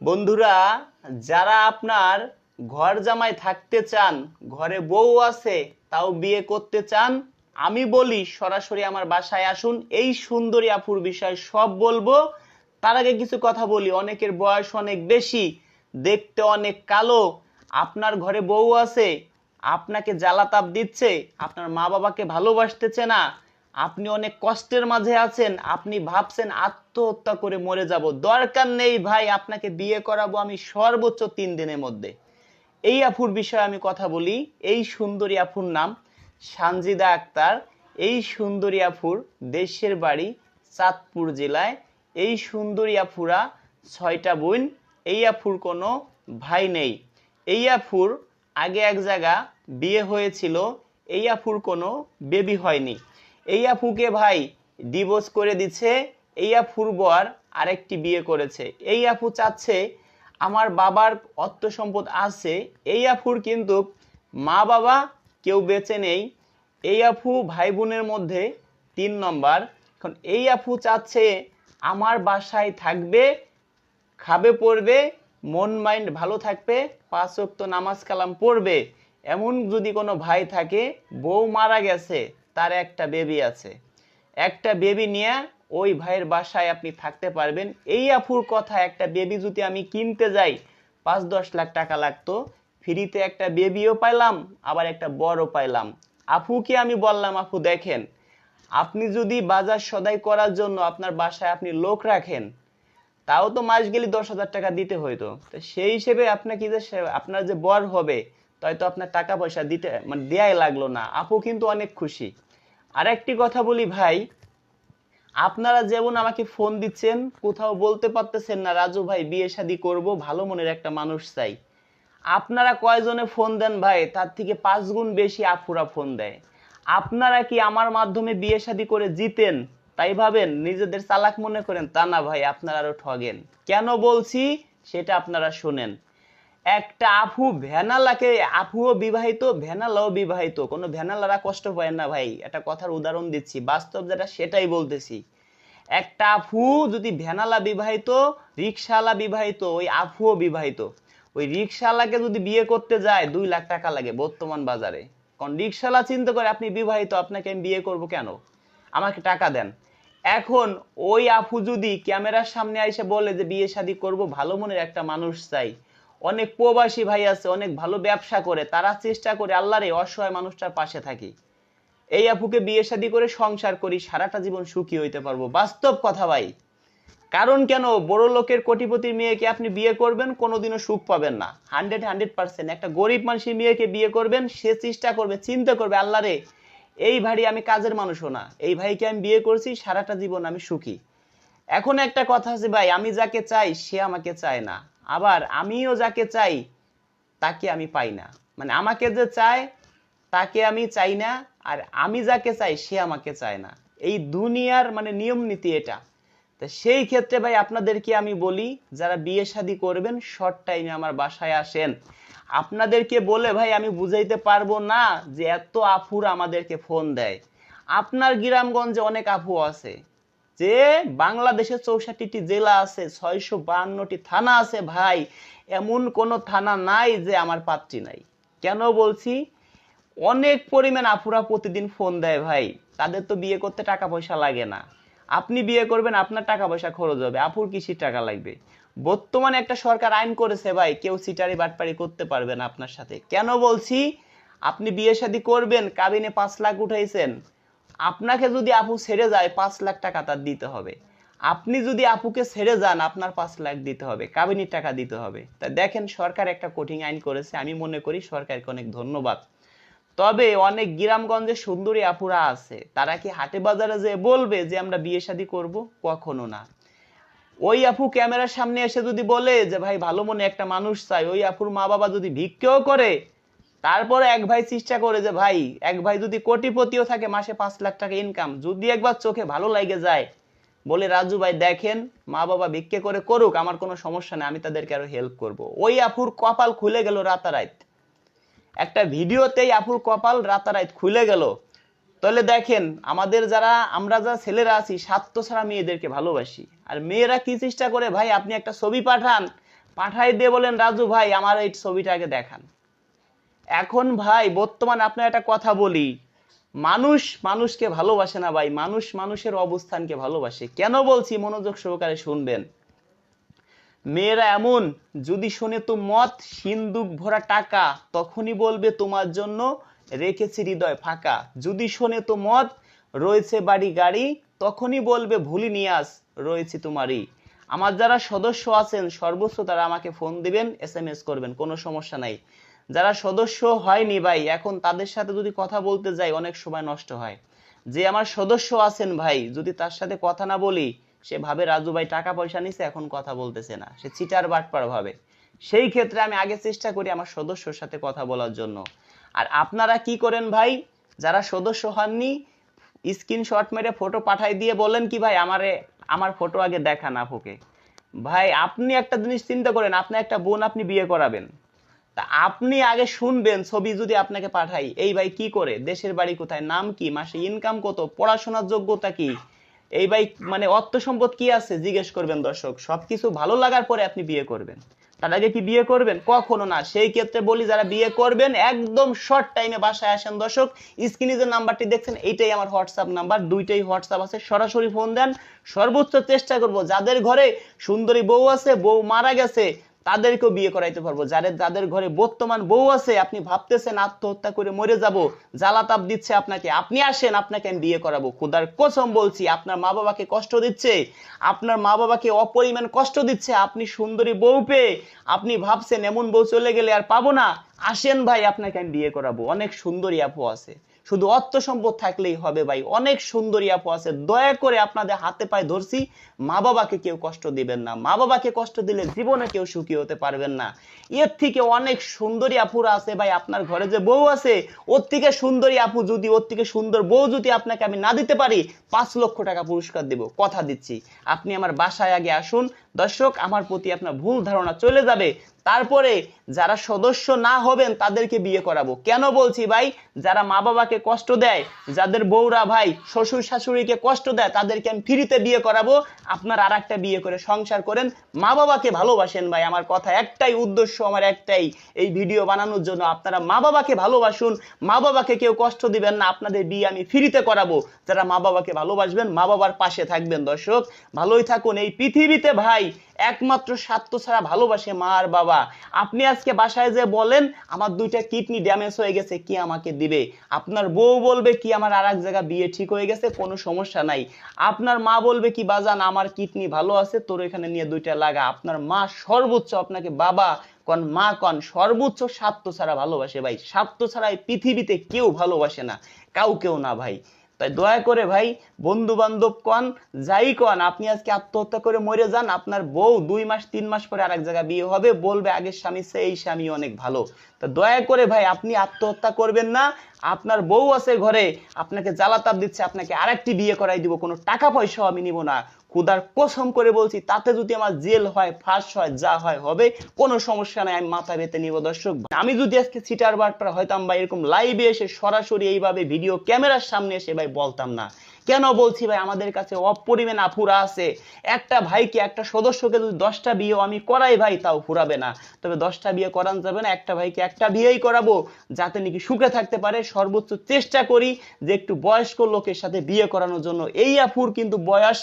বন্ধুরা, যারা আপনার ঘর জামাই থাকতে চান, ঘরে বউ আছে, তাও বিয়ে করতে চান, আমি বলি সরাসরি আমার বাসায় আসুন। এই সুন্দরী আপুর বিষয়ে সব বলব। তার আগে কিছু কথা বলি। অনেকের বয়স অনেক বেশি, দেখতে অনেক কালো, আপনার ঘরে বউ আছে, আপনাকে জ্বালাতাপ দিচ্ছে, আপনার মা বাবাকে ভালোবাসতেছে না আপনি অনেক কষ্টের মাঝে আছেন, আপনি ভাবছেন আত্মহত্যা করে মরে যাব। দরকার নেই ভাই, আপনাকে বিয়ে করাবো আমি সর্বোচ্চ তিন দিনের মধ্যে। এই আফুর বিষয়ে আমি কথা বলি, এই সুন্দরী আফুর নাম সানজিদা আক্তার। এই সুন্দরী আফুর দেশের বাড়ি চাঁদপুর জেলায়। এই সুন্দরী আফুরা ছয়টা বোন, এই আফুর কোনো ভাই নেই। এই আফুর আগে এক জায়গা বিয়ে হয়েছিল, এই আফুর কোনো বেবি হয়নি। এই আফুকে ভাই ডিভোর্স করে দিচ্ছে, এই আফুর বর আরেকটি বিয়ে করেছে। এই আফু চাচ্ছে আমার বাবার অর্থ সম্পদ আছে, এই আফুর কিন্তু মা বাবা কেউ বেঁচে নেই। এই আফু ভাই বোনের মধ্যে তিন নম্বর। এখন এই আফু চাচ্ছে আমার বাসায় থাকবে, খাবে, পড়বে, মন, মাইন্ড ভালো থাকবে, পাঁচ ওয়াক্ত নামাজ কালাম পড়বে। এমন যদি কোনো ভাই থাকে, বউ মারা গেছে তার একটা বেবি আছে। একটা বেবি নিয়ে ওই ভাইয়ের বাসায় আপনি থাকতে পারবেন। এই আফুর কথা, একটা বেবি যদি আমি কিনতে যাই পাঁচ দশ লাখ টাকা লাগতো, ফ্রিতে একটা বেবিও পাইলাম, আবার একটা বড়ও পাইলাম। আফুকে আমি বললাম, আপু দেখেন, আপনি যদি বাজার সদাই করার জন্য আপনার বাসায় আপনি লোক রাখেন, তাও তো মাস গেলে দশ হাজার টাকা দিতে হইতো। সেই হিসেবে আপনাকে যে আপনার যে বর হবে তাই তো আপনার টাকা পয়সা দিতে মানে দেয়াই লাগল না। আপু কিন্তু অনেক খুশি। আর একটি কথা বলি ভাই, আপনারা যেমন আমাকে ফোন দিচ্ছেন, কোথাও বলতে পারতেছেন না, রাজু ভাই, বিয়ে শাদি করব, ভালো মনের একটা মানুষ চাই। আপনারা কয়জনে ফোন দেন ভাই? তার থেকে পাঁচ গুণ বেশি আফুরা ফোন দেয়। আপনারা কি আমার মাধ্যমে বিয়ে শাদি করে জিতেন? তাই ভাবেন? নিজেদের চালাক মনে করেন? তা না ভাই, আপনারা আরও ঠগেন। কেন বলছি? সেটা আপনারা শোনেন। একটা আফু ভ্যানালাকে, আফুও বিবাহিত, ভ্যানালাও বিবাহিত। কোনো ভ্যানালারা কষ্ট পায় না ভাই, একটা কথার উদাহরণ দিচ্ছি, বাস্তব যেটা সেটাই বলতেছি। একটা আফু যদি ভ্যানালা বিবাহিত রিক্সাওয়ালা বিবাহিত, ওই আফুও বিবাহিত। ওই রিক্সাওয়ালাকে যদি বিয়ে করতে যায়, দুই লাখ টাকা লাগে বর্তমান বাজারে। কারণ রিক্সাওয়ালা চিন্তা করে আপনি বিবাহিত, আপনাকে আমি বিয়ে করব কেন? আমাকে টাকা দেন। এখন ওই আফু যদি ক্যামেরার সামনে এসে বলে যে বিয়ে শাদী করব, ভালো মনের একটা মানুষ চাই। অনেক প্রবাসী ভাই আছে, অনেক ভালো ব্যবসা করে, তারা চেষ্টা করে আল্লাহরে অসহায় মানুষটার পাশে থাকি। এই আপুকে বিয়ে শাদী করে সংসার করি, সারাটা জীবন সুখী হইতে পারব। বাস্তব কথা ভাই। কারণ কেন? বড় লোকের কোটিপতির মেয়েকে আপনি বিয়ে করবেন, কোনোদিনও সুখ পাবেন না। Hundred hundred percent. একটা গরিব মানুষের মেয়েকে বিয়ে করবেন, সে চেষ্টা করবে, চিন্তা করবে, আল্লাহ রে, এই ভাই আমি কাজের মানুষও না। এই ভাইকে আমি বিয়ে করছি, সারাটা জীবন আমি সুখী। এখন একটা কথা আছে ভাই, আমি যাকে চাই, সে আমাকে চায় না। আবার আমিও যাকে চাই, তাকে আমি পাই না। মানে আমাকে যে চায়, তাকে আমি চাই না, আর আমি যাকে চাই, সে আমাকে চায় না। এই দুনিয়ার মানে নিয়ম নীতি এটা। তো সেই ক্ষেত্রে ভাই আপনাদেরকে আমি বলি, যারা বিয়ে শাদী করবেন শর্ট টাইমে আমার বাসায় আসেন। আপনাদেরকে বলে ভাই, আমি বুঝাইতে পারব না যে এত আফুর আমাদেরকে ফোন দেয়। আপনার গ্রামগঞ্জে অনেক আফু আছে। যে বাংলাদেশে চৌষট্টিটি জেলা আছে, ছয়শো বাহান্নটি থানা আছে, ভাই, এমন কোনো থানা নাই যে আমার পাত্রী নাই। কেন বলছি? অনেক পরিমাণ আপুরা প্রতিদিন ফোন দেয়, ভাই। তাদের তো বিয়ে করতে টাকা পয়সা লাগে না। আপনি বিয়ে করবেন, আপনার টাকা পয়সা খরচ হবে। আপুর কিসির টাকা লাগবে? বর্তমানে একটা সরকার আইন করেছে, ভাই, কেউ সিটারি বাটপারি করতে পারবে না আপনার সাথে। কেন বলছি? আপনি বিয়ে শাদী করবেন, কাবিনে পাঁচ লাখ উঠাইছেন। আপনাকে যদি আপু ছেড়ে যায়, পাঁচ লাখ টাকা তার দিতে হবে। আপনি যদি আপুকে ছেড়ে যান, আপনার পাঁচ লাখ দিতে হবে, কাবিনীর টাকা দিতে হবে। তা দেখেন, সরকার একটা কঠিন আইন করেছে, আমি মনে করি সরকারকে অনেক ধন্যবাদ। তবে অনেক গ্রামগঞ্জে সুন্দরী আপুরা আছে, তারা কি হাটে বাজারে যে বলবে যে আমরা বিয়ে শাদী করব? কখনো না। ওই আপু ক্যামেরার সামনে এসে যদি বলে যে, ভাই, ভালো মনে একটা মানুষ চাই। ওই আপুর মা বাবা যদি ভিক্ষেও করে তারপরে এক ভাই চেষ্টা করে যে, ভাই, এক ভাই যদি কোটিপতিও থাকে, মাসে পাঁচ লাখ টাকা ইনকাম যদি একবার চোখে ভালো লাগে যায়, বলে, রাজু ভাই, দেখেন, মা বাবা ভিক্ষে করে করুক, আমার কোনো সমস্যা নেই, আমি তাদেরকে আরও হেল্প করব। ওই আপুর কপাল খুলে গেল রাতারাত একটা ভিডিওতেই আপুর কপাল রাতারাত খুলে গেল। তাহলে দেখেন, আমাদের যারা, আমরা যা ছেলেরা আছি স্বার্থ ছাড়া মেয়েদেরকে ভালোবাসি। আর মেয়েরা কি চেষ্টা করে, ভাই, আপনি একটা ছবি পাঠান, পাঠাই দিয়ে বলেন, রাজু ভাই, আমার এই ছবিটা আগে দেখান। এখন ভাই, বর্তমান আপনার একটা কথা বলি। মানুষ মানুষকে ভালোবাসে না ভাই, মানুষ মানুষের অবস্থানকে ভালোবাসে। কেন বলছি? মনোযোগ সহকারে শুনবেন। মেয়েরা এমন, যদি শুনে তো মত সিন্দুক ভরা টাকা, তখনই বলবে তোমার জন্য রেখেছি হৃদয় ফাঁকা। যদি শোনে তো মত রয়েছে বাড়ি গাড়ি, তখনই বলবে ভুলি নিয়াস রয়েছে তোমারই। আমার যারা সদস্য আছেন সর্বোচ্চ তারা আমাকে ফোন দিবেন এস করবেন, কোনো সমস্যা নাই। যারা সদস্য হয়নি ভাই, এখন তাদের সাথে যদি কথা বলতে যাই, অনেক সময় নষ্ট হয়। যে আমার সদস্য আছেন ভাই, যদি তার সাথে কথা না বলি, সে ভাবে, রাজু ভাই টাকা পয়সা নিছে, এখন কথা বলতেছে না। সে চিটার বাটপার ভাবে। সেই ক্ষেত্রে আমি আগে চেষ্টা করি আমার সদস্যর সাথে কথা বলার জন্য। আর আপনারা কি করেন ভাই? যারা সদস্য হননি, স্ক্রিনশট মেরে ফটো পাঠাই দিয়ে বলেন কি, ভাই, আমারে, আমার ফটো আগে দেখান আপুকে। ভাই, আপনি একটা জিনিস চিন্তা করেন, আপনি একটা বোন আপনি বিয়ে করাবেন। তা আপনি আগে শুনবেন ছবি যদি আপনাকে পাঠাই। এই ভাই কি করে? দেশের বাড়ি কোথায়? নাম কি? মাসে ইনকাম কত? পড়াশোনার যোগ্যতা কি? এই ভাই মানে অর্থ সম্পদ কি আছে? জিজ্ঞেস করবেন দর্শক। সবকিছু ভালো লাগার পরে আপনি বিয়ে করবেন। তার আগে কি বিয়ে করবেন? কখনো না। সেই ক্ষেত্রে বলি, যারা বিয়ে করবেন, একদম শর্ট টাইমে বাসায় আসেন দর্শক। স্ক্রিনে যে নাম্বারটি দেখছেন, এইটাই আমার হোয়াটসঅ্যাপ নাম্বার। দুইটাই হোয়াটসঅ্যাপ আছে। সরাসরি ফোন দেন। সর্বোচ্চ চেষ্টা করব। যাদের ঘরে সুন্দরী বউ আছে, বউ মারা গেছে তাদেরকেও বিয়ে করাইতে পারব। যাদের যাদের ঘরে বর্তমান বউ আছে, আপনি ভাবতেছেন আত্মহত্যা করে মরে যাব জ্বালা তাপ দিচ্ছে আপনাকে, আপনি আসেন, আপনাকে আমি বিয়ে করাবো। খুদার কসম বলছি, আপনার মা বাবাকে কষ্ট দিচ্ছে, আপনার মা বাবাকে অপরিমাণ কষ্ট দিচ্ছে, আপনি সুন্দরী বউ পেয়ে আপনি ভাবছেন, এমন বউ চলে গেলে আর পাবো না। আসেন ভাই, আপনাকে আমি বিয়ে করাবো। অনেক সুন্দরী আপু আছে। শুধু অর্থ সম্পদ থাকলেই হবে ভাই। অনেক সুন্দরী আপু আছে, দয়া করে আপনাদের হাতে পায়ে ধরছি। মা বাবাকে কেউ কষ্ট দিবেন না। মা বাবাকে কষ্ট দিলে জীবনে কেউ সুখী হতে পারবেন না। এর থেকে অনেক সুন্দরী আপুরা আছে ভাই, আপনার ঘরে যে বউ আছে, ওর থেকে সুন্দরী আপু যদি, ওর থেকে সুন্দর বউ যদি আপনাকে আমি না দিতে পারি, পাঁচ লক্ষ টাকা পুরস্কার দেব। কথা দিচ্ছি। আপনি আমার বাসায় আগে আসুন দর্শক, আমার প্রতি আপনার ভুল ধারণা চলে যাবে। তারপরে যারা সদস্য না হবেন, তাদেরকে বিয়ে করাবো। কেন বলছি ভাই? যারা মা বাবাকে কষ্ট দেয়, যাদের বউরা ভাই শ্বশুর শাশুড়িকে কষ্ট দেয়, তাদেরকে আমি ফ্রিতে বিয়ে করাবো। আপনার আর একটা বিয়ে করে সংসার করেন। মা বাবাকে ভালোবাসেন ভাই, আমার কথা একটাই উদ্দেশ্য, আমার একটাই এই ভিডিও বানানোর জন্য। আপনারা মা বাবাকে ভালোবাসুন। মা বাবাকে কেউ কষ্ট দিবেন না, আপনাদের বিয়ে আমি ফ্রিতে করাবো। যারা মা বাবাকে ভালোবাসবেন, মা বাবার পাশে থাকবেন দর্শক। ভালোই থাকুন এই পৃথিবীতে ভাই। একমাত্র স্বার্থ ছাড়া ভালোবাসে মা আর বাবা। আপনি আজকে বাসায় যে বলেন, আমার দুইটা কিডনি ড্যামেজ হয়ে গেছে, কি আমাকে দিবে? আপনার বউ বলবে কি আমার আর এক জায়গা বিয়ে ঠিক হয়ে গেছে, কোনো সমস্যা নাই। আপনার মা বলবে কি, বাজান, আমার কিডনি ভালো আছে, তোর এখানে নিয়ে দুইটা লাগা। আপনার মা সর্বোচ্চ আপনাকে বাবা কন, মা কন, সর্বোচ্চ স্বার্থ ছাড়া ভালোবাসে ভাই। স্বার্থ ছাড়া পৃথিবীতে কেউ ভালোবাসে না। কাউকেও না ভাই। তাই দয়া করে ভাই বন্ধু বান্ধব কন, যাই কন, আপনি আজকে আত্মহত্যা করে মরে যান, আপনার বউ দুই মাস, তিন মাস পরে আরেক জায়গায় বিয়ে হবে, বলবে আগের স্বামী সে, এই স্বামী অনেক ভালো। তা দয়া করে ভাই, আপনি আত্মহত্যা করবেন না, আপনার বউ আছে ঘরে, আপনাকে জ্বালাতাপ দিচ্ছে, আপনাকে আরেকটি বিয়ে করাই দিব, কোনো টাকা পয়সাও আমি নিব না। খুদার কসম করে বলছি, তাতে যদি আমার জেল হয়, ফাঁস হয়, যা হয়, হবে, কোনো সমস্যা নাই, আমি মাথা বেতে নিব, দর্শক। আমি যদি আজকে সিটার বাটপার হয়তাম বা এরকম লাইভে এসে সরাসরি এইভাবে ভিডিও ক্যামেরার সামনে এসে ভাই বলতাম না। কেন বলছি ভাই, আমাদের কাছে অপরিমাণ আফুরা আছে। একটা ভাইকে, একটা সদস্যকে যদি দশটা বিয়ে আমি করাই ভাই, তাও ফুরাবে না। তবে দশটা বিয়ে করান যাবে না, একটা ভাইকে একটা বিয়েই করাবো, যাতে নাকি সুখে থাকতে পারে। সর্বোচ্চ চেষ্টা করি যে একটু বয়স্ক লোকের সাথে বিয়ে করানোর জন্য। এই আফুর কিন্তু বয়স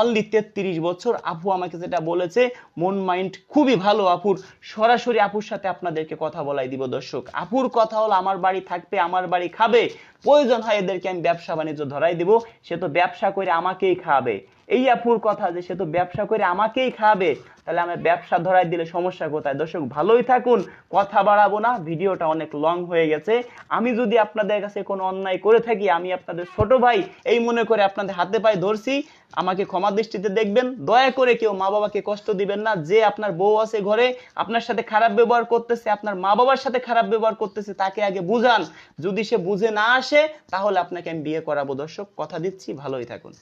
অনলি তেত্রিশ বছর। আপু আমাকে যেটা বলেছে, মন মাইন্ড খুবই ভালো, আপুর। সরাসরি আপুর সাথে আপনাদেরকে কথা বলাই দিব, দর্শক। আপুর কথা হলো, আমার বাড়ি থাকবে, আমার বাড়ি খাবে। প্রয়োজন হয় এদেরকে আমি ব্যবসা বাণিজ্য ধরাই দিব। সে তো ব্যবসা করে আমাকেই খাবে। এই আপুর কথা যে সে তো ব্যবসা করে আমাকেই খাবে, তাহলে আমার ব্যবসা ধরাই দিলে সমস্যা কোথায়? দর্শক, ভালোই থাকুন, কথা বাড়াবো না, ভিডিওটা অনেক লং হয়ে গেছে। আমি যদি আপনাদের কাছে কোনো অন্যায় করে থাকি, আমি আপনাদের ছোট ভাই, এই মনে করে আপনাদের হাতে পায়ে ধরছি, আমাকে ক্ষমা দৃষ্টিতে দেখবেন, দয়া করে কেউ মা বাবাকে কষ্ট দিবেন না, যে আপনার বউ আছে ঘরে, আপনার সাথে খারাপ ব্যবহার করতেছে, আপনার মা বাবার সাথে খারাপ ব্যবহার করতেছে, তাকে আগে বুঝান। যদি সে বুঝে না আসে, তাহলে আপনাকে আমি বিয়ে করাবো। দর্শক, কথা দিচ্ছি, ভালোই থাকুন।